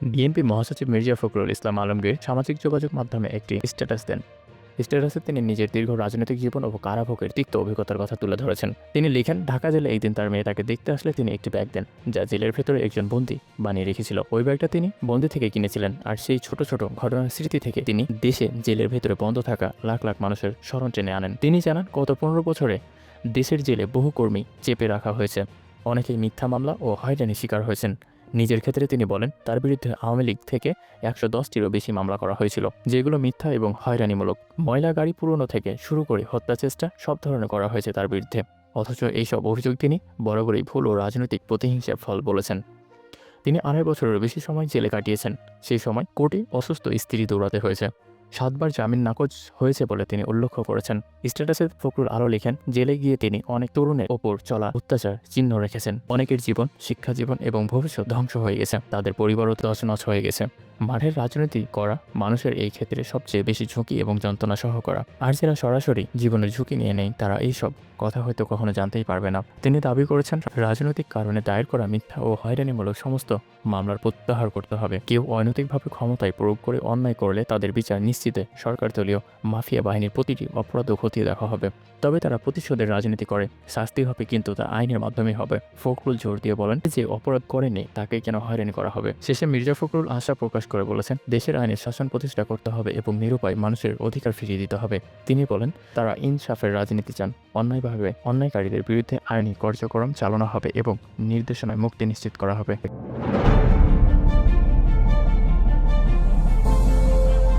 BNP মহাসচিব মির্জা ফখরুল ইসলাম আলমগীর সামাজিক যোগাযোগ মাধ্যমে একটি স্ট্যাটাস দেন। স্ট্যাটাসে তিনি নিজের দীর্ঘ রাজনৈতিক জীবন ও কারাভোগের তিক্ত অভিজ্ঞতার কথা তুলে ধরেছেন। তিনি লিখেন, ঢাকা জেলে একদিন তার মেয়ে তাকে দেখতে আসলে তিনি একটি ব্যাগ দেন, যা জেলের ভেতরে একজন বন্দি বানিয়ে রেখেছিল। ওই ব্যাগটা তিনি বন্দি থেকে কিনেছিলেন আর সেই ছোট ছোট ঘটনার স্মৃতি থেকে তিনি দেশে জেলের ভেতরে বন্ধ থাকা লাখ লাখ মানুষের স্মরণ টেনে আনেন। তিনি জানান, গত পনেরো বছরে দেশের জেলে বহু কর্মী চেপে রাখা হয়েছে। অনেকেই মিথ্যা মামলা ও হয়রানির শিকার হয়েছেন। নিজের ক্ষেত্রে তিনি বলেন, তার বিরুদ্ধে আওয়ামী লীগ থেকে একশো দশটিরও বেশি মামলা করা হয়েছিল, যেগুলো মিথ্যা এবং হয়রানিমূলক। ময়লা গাড়ি পুরনো থেকে শুরু করে হত্যা চেষ্টা সব ধরনের করা হয়েছে তার বিরুদ্ধে। অথচ এইসব অভিযোগ তিনি বরাবরই ভুল ও রাজনৈতিক প্রতিহিংসার ফল বলেছেন। তিনি আড়াই বছরের বেশি সময় জেলে কাটিয়েছেন। সেই সময় কোটি অসুস্থ স্ত্রী দৌড়াতে হয়েছে। সাতবার জামিন নাকচ হয়েছে বলে তিনি উল্লেখ করেছেন। স্ট্যাটাসে ফখরুল আরও লিখেন, জেলে গিয়ে তিনি অনেক তরুণের ওপর চলা অত্যাচার চিহ্ন রেখেছেন। অনেকের জীবন, শিক্ষা জীবন এবং ভবিষ্যৎ ধ্বংস হয়ে গেছে। তাদের পরিবারও তছনছ হয়ে গেছে। মাঠের রাজনীতি করা মানুষের এই ক্ষেত্রে সবচেয়ে বেশি ঝুঁকি এবং যন্ত্রণা সহ করা। আর যারা সরাসরি জীবনের ঝুঁকি নিয়ে নেই তারা এইসব কথা হয়তো কখনো জানতেই পারবে না। তিনি দাবি করেছেন, রাজনৈতিক কারণে দায়ের করা মিথ্যা ও হয়রানিমূলক সমস্ত মামলার প্রত্যাহার করতে হবে। কেউ অনৈতিকভাবে ক্ষমতায় প্রয়োগ করে অন্যায় করলে তাদের বিচার নিশ্চিতে সরকার দলীয় মাফিয়া বাহিনীর প্রতিটি অপরাধ খতিয়ে দেখা হবে। তবে তারা প্রতিশোধের রাজনীতি করে, শাস্তি হবে কিন্তু তা আইনের মাধ্যমে হবে। ফখরুল জোর দিয়ে বলেন যে, অপরাধ করেনি তাকে কেন হয়রানি করা হবে? শেষে মির্জা ফখরুল আশা প্রকাশ করে বলেছেন, দেশের আইনে শাসন প্রতিষ্ঠা করতে হবে এবং নিরুপায় মানুষের অধিকার ফিরিয়ে দিতে হবে। তিনি বলেন, তারা ইনসাফের রাজনীতি চান, অন্যায়ভাবে অন্যায়কারীদের বিরুদ্ধে আইনি কার্যক্রম চালানো হবে এবং নির্দেশনায় মুক্তি নিশ্চিত করা হবে।